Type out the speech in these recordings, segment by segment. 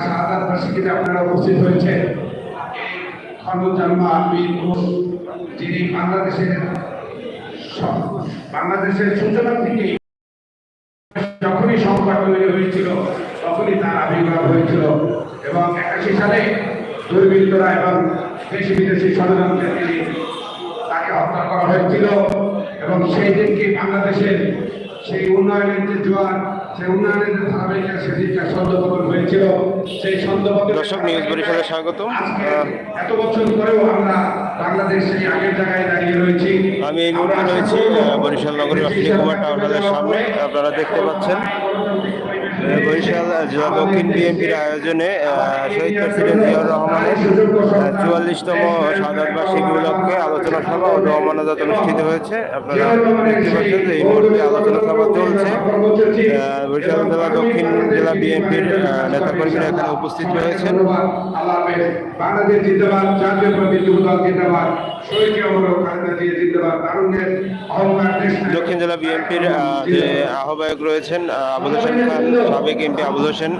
বার্ষিকীতে আপনারা উপস্থিত হয়েছে যিনি বাংলাদেশের বাংলাদেশের সূচনা থেকে যখনই সংকট তৈরি হয়েছিল, তখনই তার আবির্ভাব হয়েছিল। এবং একাশি সালে দুর্বৃত্তরা এবং দেশি বিদেশি ষড়যন্ত্রে তাকে হত্যা করা হয়েছিল। এবং সেই দিনকে বাংলাদেশের সেই উন্নয়নের যে জোয়ার সেই উন্নয়নের যে ধারাবাহিকতা ছন্দপতন হয়েছিল। সেই ছন্দপতন দর্শক নিউজ পরিষদে স্বাগত এত বছর পরেও আমরা বাংলাদেশ সেই আগের জায়গায় দাঁড়িয়ে রয়েছি। আমি এই মুহূর্তে রয়েছি বরিশাল নগরীর অশ্বিনী কুমার টাউন হলের সামনে। আপনারা দেখতে পাচ্ছেন বরিশাল, জেলা দক্ষিণ বিএনপির আয়োজনে শহীদ প্রেসিডেন্ট জিয়াউর রহমানের চুয়াল্লিশতম সাধারণ বার্ষিকী উপলক্ষে আলোচনা সভা ও দোয়া অনুষ্ঠিত হয়েছে আপনারা দেখতে পাচ্ছেন যে এই মুহূর্তে আলোচনা সভা চলছে বরিশাল জেলা দক্ষিণ জেলা বিএনপির নেতাকর্মীরা এখানে উপস্থিত রয়েছেন। দক্ষিণ জেলা বিএনপির যে আহ্বায়ক রয়েছেন আবুল হোসেন খান সাবেক এমপি আবুল হোসেন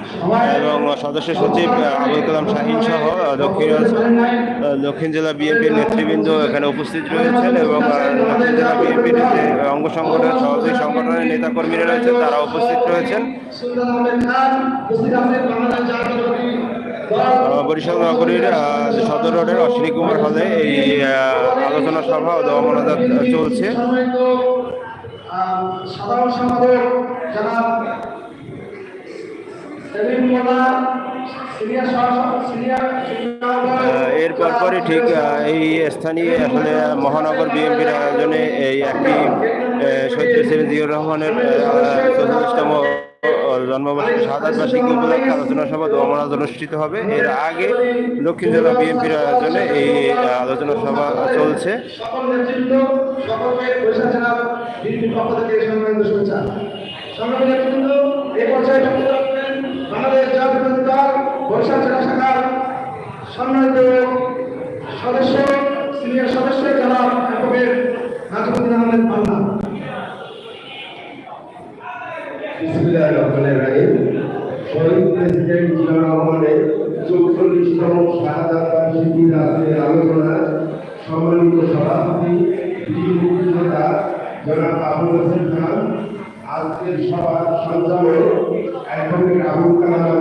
এবং সদস্য সচিব আবুল কালাম শাহিন সহ দক্ষিণ দক্ষিণ জেলা বিএনপির নেতৃবৃন্দ এখানে উপস্থিত রয়েছেন এবং দক্ষিণ জেলা বিএনপির যে অঙ্গ সংগঠন, সহযোগী সংগঠনের নেতাকর্মীরা রয়েছেন, তারা উপস্থিত রয়েছেন। বরিশাল নগরীর সদর রোডের অশ্বিনী কুমার হলে এই আলোচনা সভা ও দেওয়া চলছে। সাধারণ সম্পাদক জনাব এর পরপরই ঠিক এই স্থানীয় আসলে মহানগর বিএনপির আয়োজনে এই একটি শহীদ প্রেসিডেন্ট জিয়াউর রহমানের চল্লিশতম জন্মবার্ষিকী সাধারণ বার্ষিকী উপলক্ষে আলোচনা সভা দোয়ামরাজ অনুষ্ঠিত হবে। এর আগে দক্ষিণ জেলা বিএনপির আয়োজনে এই আলোচনা সভা চলছে নেতৃবৃন্দ সকলকে পরিষদ জনাব বিএনপির পক্ষ থেকে সম্মানিত শুভেচ্ছা সম্মানিত নেতৃবৃন্দ এই পর্যায়ে বক্তব্য রাখবেন বাংলাদেশ জাতীয়তাবাদী দল বরিশাল জেলা শাখার সম্মানিত সদস্য, সিনিয়র সদস্য জনাব অ্যাডভোকেট নাজমুদ্দিন আহমেদ পান্না বিসমিল্লাহির সভাপতি বীর মুক্তিযোদ্ধা আজকের সভার সঞ্চালক অ্যাডভোকেট আবুল কালাম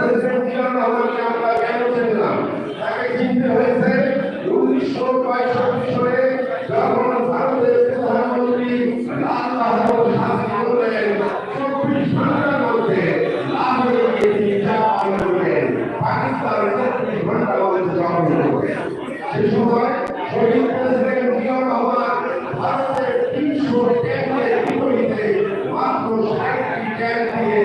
কাজে উনিশশো পঁয়ষট্টি সালে যখন ভারতের প্রধানমন্ত্রী লাল বাহাদুর শাস্ত্রী বললেন চব্বিশ ঘণ্টার মধ্যে লাহোরে গিয়ে তিনি যা পালন করলেন পাকিস্তান চব্বিশ ঘণ্টার মধ্যে জন্ম করলেন সে সময় শহীদ প্রেসিডেন্ট জিয়াউর রহমান ভারতের তিনশো ট্যাঙ্কের বিপরীতে মাত্র ষাটটি ট্যাঙ্ক দিয়ে